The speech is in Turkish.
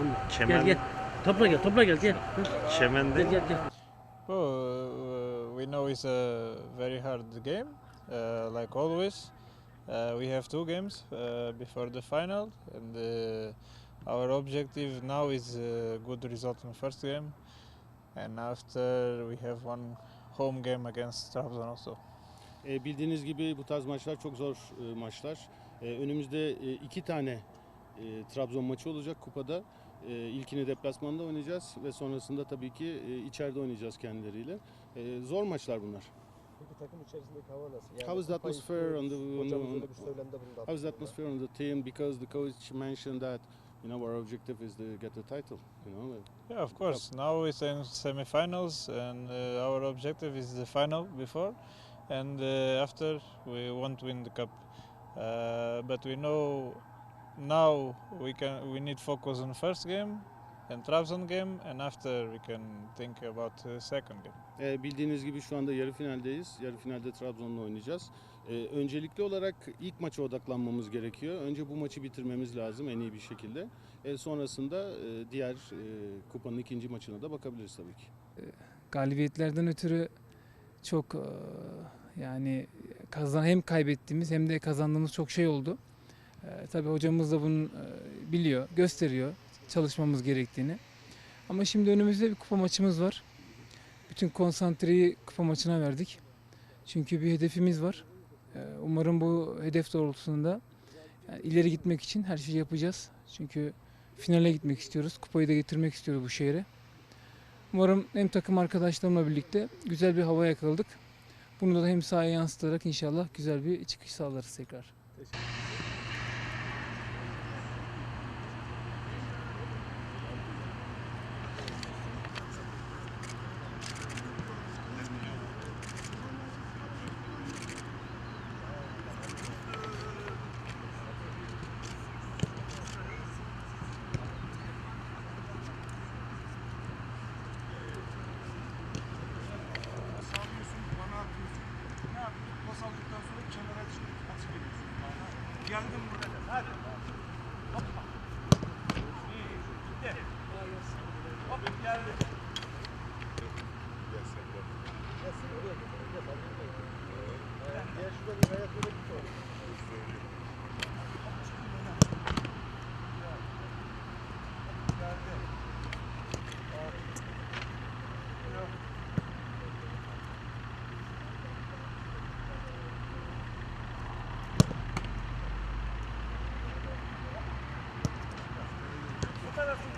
Onu. Çemen- Gel gel. Topla gel, topla gel gel. Hı, Çemende Gel gel gel. Well, uh, we know it's a very hard game, uh, like always. Uh, we have two games uh, before the final, and uh, our objective now is a good result in first game, and after we have one home game against Trabzon also. E, bildiğiniz gibi bu tarz maçlar çok zor e, maçlar. E, önümüzde e, iki tane e, Trabzon maçı olacak kupada. E, ilkini deplasmanda oynayacağız ve sonrasında tabii ki e, içeride oynayacağız kendileriyle. E, zor maçlar bunlar. Peki takım içerisindeki hava nasıl? Yani How is the atmosphere on the- on on- bir söylemde. How is the atmosphere on the team? Because the coach mentioned that you know our objective is to get the title. You know, Yeah, of course. Now it's in semifinals, and uh, our objective is the final before, and uh, after we want to win the cup. Uh, but we know now we can we need focus on first game and Trabzon game, and after we can think about the second game. E, bildiğiniz gibi şu anda yarı finaldeyiz. Yarı finalde Trabzon'la oynayacağız. E, öncelikli olarak ilk maça odaklanmamız gerekiyor. Önce bu maçı bitirmemiz lazım en iyi bir şekilde. E, sonrasında e, diğer e, kupanın ikinci maçına da bakabiliriz tabii ki. galibiyetlerden ötürü çok eee, yani kazan hem kaybettiğimiz hem de kazandığımız çok şey oldu. Eee tabii hocamız da bunu eee, biliyor, gösteriyor çalışmamız gerektiğini. Ama şimdi önümüzde bir kupa maçımız var. Bütün konsantreyi kupa maçına verdik. Çünkü bir hedefimiz var. Eee, umarım bu hedef doğrultusunda yani ileri gitmek için her şeyi yapacağız. Çünkü finale gitmek istiyoruz. Kupayı da getirmek istiyoruz bu şehre. Umarım hem takım arkadaşlarımla birlikte güzel bir hava yakaladık. Bunu da hem sahaya yansıtarak inşallah güzel bir çıkış sağlarız tekrar. Yes, it will. Yes, I will. Yes, you will. Yes, I will.